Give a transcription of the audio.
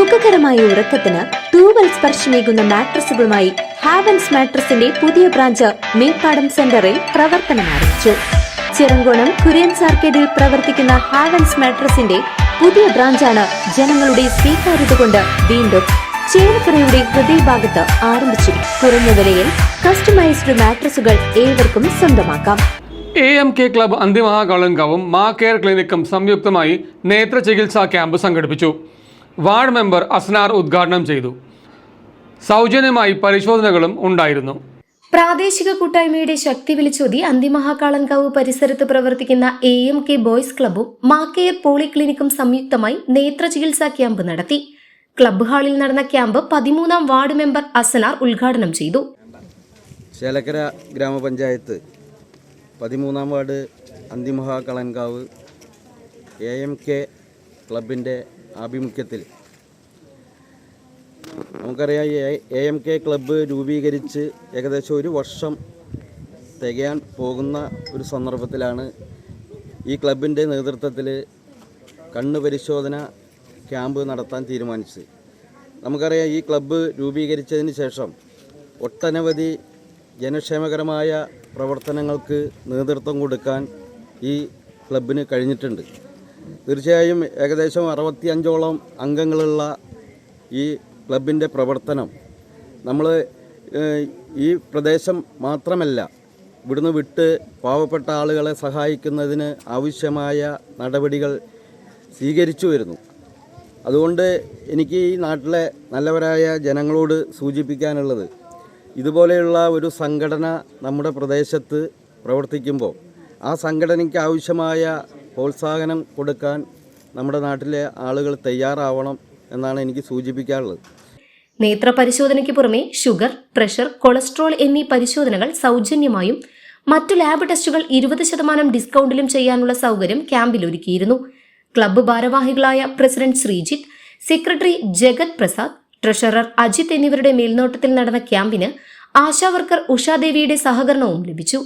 സുഖകരമായ ഉറക്കത്തിന് തൂവൽ സ്പർശമേകുന്ന മാട്രസുകളുമായി ഹാവൻസ് മാട്രസിന്റെ പുതിയ ബ്രാഞ്ച് മേപ്പാടം സെന്ററിൽ പ്രവർത്തനം ആരംഭിച്ചു. ചിറങ്കോണം കുര്യൻ സാർക്കേഡിൽ പ്രവർത്തിക്കുന്ന ഹാവൻസ് മാട്രസിന്റെ പുതിയ ബ്രാഞ്ചാണ് ജനങ്ങളുടെ സ്വീകാര്യത കൊണ്ട് വീണ്ടും ചേലക്കരയുടെ ഹൃദയഭാഗത്ത് ആരംഭിച്ചു കുറഞ്ഞ വിലയിൽ കസ്റ്റമൈസ്ഡ് മാട്രസുകൾ ഏവർക്കും സ്വന്തമാക്കാം. എ എം കെ ക്ലബ് അന്തിമഹാകളങ്കവും മാ കെയർ ക്ലിനിക്കും സംയുക്തമായി നേത്ര ചികിത്സാ ക്യാമ്പ് സംഘടിപ്പിച്ചു. വാർഡ് മെമ്പർ അസ്നാർ ഉദ്ഘാടനം ചെയ്തു. സൗജന്യമായി പരിശോധനകളും ഉണ്ടായിരുന്നു. പ്രാദേശിക കൂട്ടായ്മയുടെ ശക്തി വിളിച്ചോതി അന്തിമഹാകാളൻകാവ് പരിസരത്ത് പ്രവർത്തിക്കുന്ന എ എം കെ ബോയ്സ് ക്ലബ്ബും മാക്കെയർ പോളിക്ലിനിക്കും സംയുക്തമായി നേത്ര ചികിത്സാ ക്യാമ്പ് നടത്തി. ക്ലബ്ബ് ഹാളിൽ നടന്ന ക്യാമ്പ് പതിമൂന്നാം വാർഡ് മെമ്പർ അസനാർ ഉദ്ഘാടനം ചെയ്തു. ചേലക്കര ഗ്രാമപഞ്ചായത്ത് പതിമൂന്നാം ward Anthimahakalankavu A M K ക്ലബിന്റെ ആഭിമുഖ്യത്തിൽ നമുക്കറിയാം എ എം കെ ക്ലബ്ബ് രൂപീകരിച്ച് ഏകദേശം ഒരു വർഷം തികയാൻ പോകുന്ന ഒരു സന്ദർഭത്തിലാണ് ഈ ക്ലബിന്റെ നേതൃത്വത്തിൽ കണ്ണ് പരിശോധന ക്യാമ്പ് നടത്താൻ തീരുമാനിച്ചത്. നമുക്കറിയാം ഈ ക്ലബ്ബ് രൂപീകരിച്ചതിന് ശേഷം ഒട്ടനവധി ജനക്ഷേമകരമായ പ്രവർത്തനങ്ങൾക്ക് നേതൃത്വം കൊടുക്കാൻ ഈ ക്ലബിന് കഴിഞ്ഞിട്ടുണ്ട്. തീർച്ചയായും ഏകദേശം അറുപത്തിയഞ്ചോളം അംഗങ്ങളുള്ള ഈ ക്ലബിന്റെ പ്രവർത്തനം. നമ്മൾ ഈ പ്രദേശം മാത്രമല്ല ഇവിടുന്ന് വിട്ട് പാവപ്പെട്ട ആളുകളെ സഹായിക്കുന്നതിന് ആവശ്യമായ നടപടികൾ സ്വീകരിച്ചു വരുന്നു. അതുകൊണ്ട് എനിക്ക് ഈ നാട്ടിലെ നല്ലവരായ ജനങ്ങളോട് സൂചിപ്പിക്കാനുള്ളത് ഇതുപോലെയുള്ള ഒരു സംഘടന നമ്മുടെ പ്രദേശത്ത് പ്രവർത്തിക്കുമ്പോൾ ആ സംഘടനയ്ക്ക് ആവശ്യമായ പ്രോത്സാഹനം കൊടുക്കാൻ നമ്മുടെ നാട്ടിലെ ആളുകൾ തയ്യാറാവണം എന്നാണ് എനിക്ക് സൂചിപ്പിക്കാനുള്ളത്. നേത്ര പരിശോധനയ്ക്ക് പുറമെ ഷുഗർ പ്രഷർ കൊളസ്ട്രോൾ എന്നീ പരിശോധനകൾ സൗജന്യമായും മറ്റു ലാബ് ടെസ്റ്റുകൾ ഇരുപത് ശതമാനം ഡിസ്കൗണ്ടിലും ചെയ്യാനുള്ള സൗകര്യം ക്യാമ്പിൽ ഒരുക്കിയിരുന്നു. ക്ലബ്ബ് ഭാരവാഹികളായ president Sreejith secretary Jagath Prasad treasurer Ajith എന്നിവരുടെ മേൽനോട്ടത്തിൽ നടന്ന ക്യാമ്പിന് ആശാവർക്കർ ഉഷാദേവിയുടെ സഹകരണവും ലഭിച്ചു.